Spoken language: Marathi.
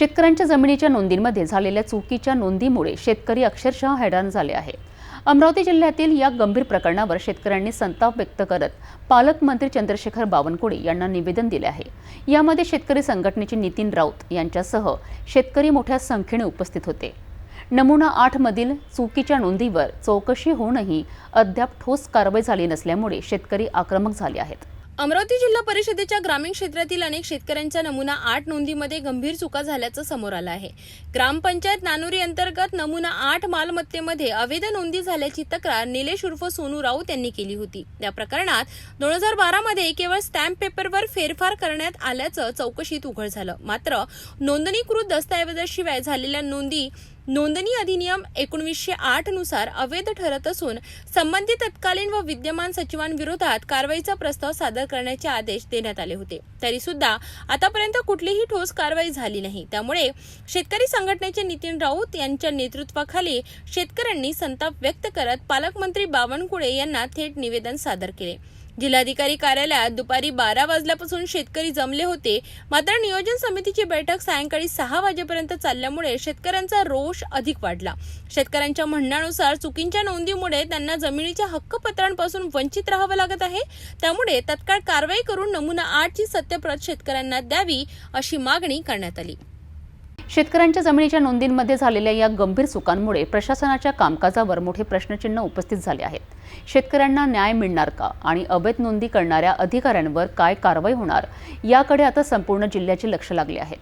शेतकऱ्यांच्या जमिनीच्या नोंदींमध्ये झालेल्या चुकीच्या नोंदीमुळे शेतकरी अक्षरशः हैराण झाले आहे अमरावती जिल्ह्यातील या गंभीर प्रकरणावर शेतकऱ्यांनी संताप व्यक्त करत पालकमंत्री चंद्रशेखर बावनकुळे यांना निवेदन दिले आहे. यामध्ये शेतकरी संघटनेचे नितीन राऊत यांच्यासह शेतकरी मोठ्या संख्येने उपस्थित होते. नमुना आठमधील चुकीच्या नोंदीवर चौकशी होऊनही अद्याप ठोस कारवाई झाली नसल्यामुळे शेतकरी आक्रमक झाले आहेत. अमरावती जिल्हा परिषदेच्या ग्रामीण क्षेत्रातील अनेक शेतकऱ्यांच्या नमुना आठ नोंदीमध्ये गंभीर चुका झाल्याचं समोर आलं आहे. ग्रामपंचायत नानुरी अंतर्गत नमुना आठ मालमत्तेमध्ये अवैध नोंदी झाल्याची तक्रार निलेश उर्फ सोनू राऊत यांनी केली होती. या प्रकरणात दोन हजार बारामध्ये केवळ स्टॅम्प पेपरवर फेरफार करण्यात आल्याचं चौकशीत उघड झालं. मात्र नोंदणीकृत दस्तऐवजाशिवाय झालेल्या नोंदी नोंदणी अधिनियम एकोणीसशे आठनुसार अवैध ठरत असून संबंधित तत्कालीन व विद्यमान सचिवांविरोधात कारवाईचा प्रस्ताव सादर करण्याचे आदेश देण्यात आले होते. तरी सुद्धा आतापर्यंत कुठलीही ठोस कारवाई झाली नाही. त्यामुळे शेतकरी संघटनेचे नितीन राऊत यांच्या नेतृत्वाखाली शेतकऱ्यांनी संताप व्यक्त करत पालकमंत्री बावनकुळे यांना थेट निवेदन सादर केले. जिल्हाधिकारी कार्यालयात दुपारी बारा वाजल्यापासून शेतकरी जमले होते. मात्र नियोजन समितीची बैठक सायंकाळी सहा वाजेपर्यंत चालल्यामुळे शेतकऱ्यांचा रोष अधिक वाढला. शेतकऱ्यांच्या म्हणण्यानुसार चुकींच्या नोंदीमुळे त्यांना जमिनीच्या हक्कपत्रांपासून वंचित राहावं लागत आहे. त्यामुळे तत्काळ कारवाई करून नमुना आठची सत्यप्रत शेतकऱ्यांना द्यावी अशी मागणी करण्यात आली. शेतकऱ्यांच्या जमिनीच्या नोंदींमध्ये झालेल्या या गंभीर चुकांमुळे प्रशासनाच्या कामकाजावर मोठे प्रश्नचिन्ह उपस्थित झाले आहेत. शेतकऱ्यांना न्याय मिळणार का आणि अवैध नोंदी करणाऱ्या अधिकाऱ्यांवर काय कारवाई होणार याकडे आता संपूर्ण जिल्ह्याचे लक्ष लागले आहेत.